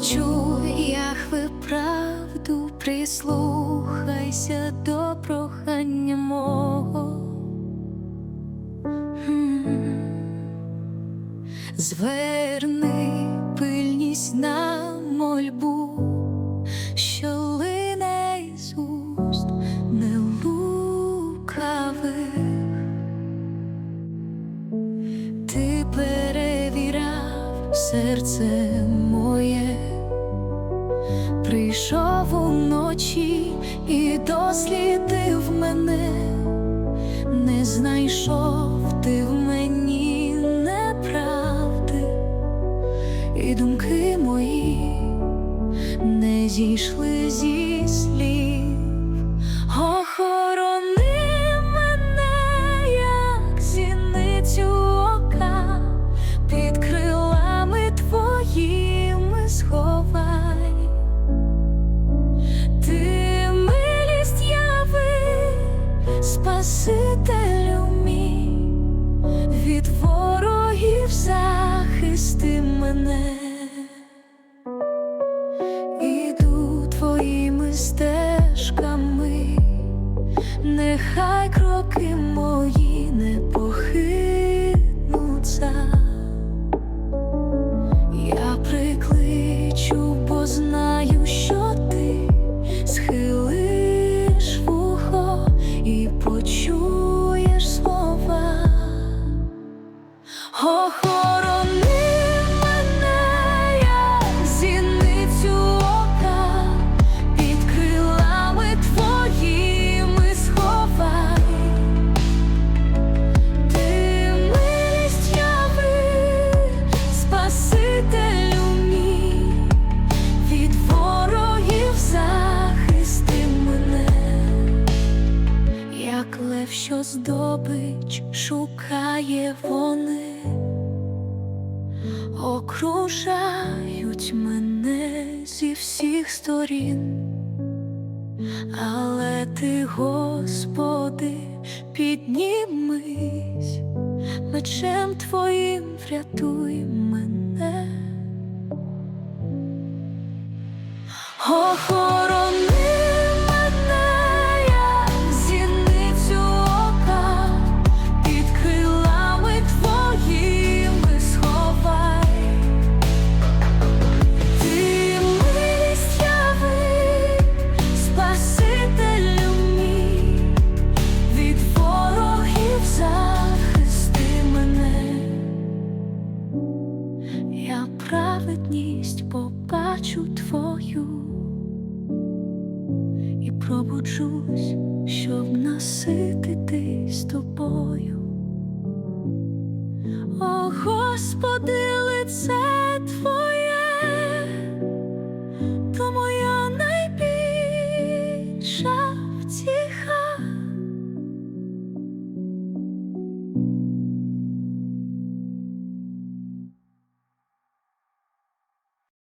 Почуй, Яхве, правду, прислухайся до прохання мого. Зверни пильність на мольбу, що лине з уст нелукавих. Ти перевіряв серце моє, прийшов уночі і дослідив мене, не знайшов ти в мені неправди, і думки мої не зійшли зі слів. Спасителю мій, від ворогів захисти мене. Іду твоїми стежками, нехай кроки мої лев, що здобич шукає вони, окружають мене зі всіх сторін. Але ти, Господи, піднімись, мечем твоїм врятуй мене. Праведність побачу твою і пробуджусь, щоб насититись тобою. О, Господи, лице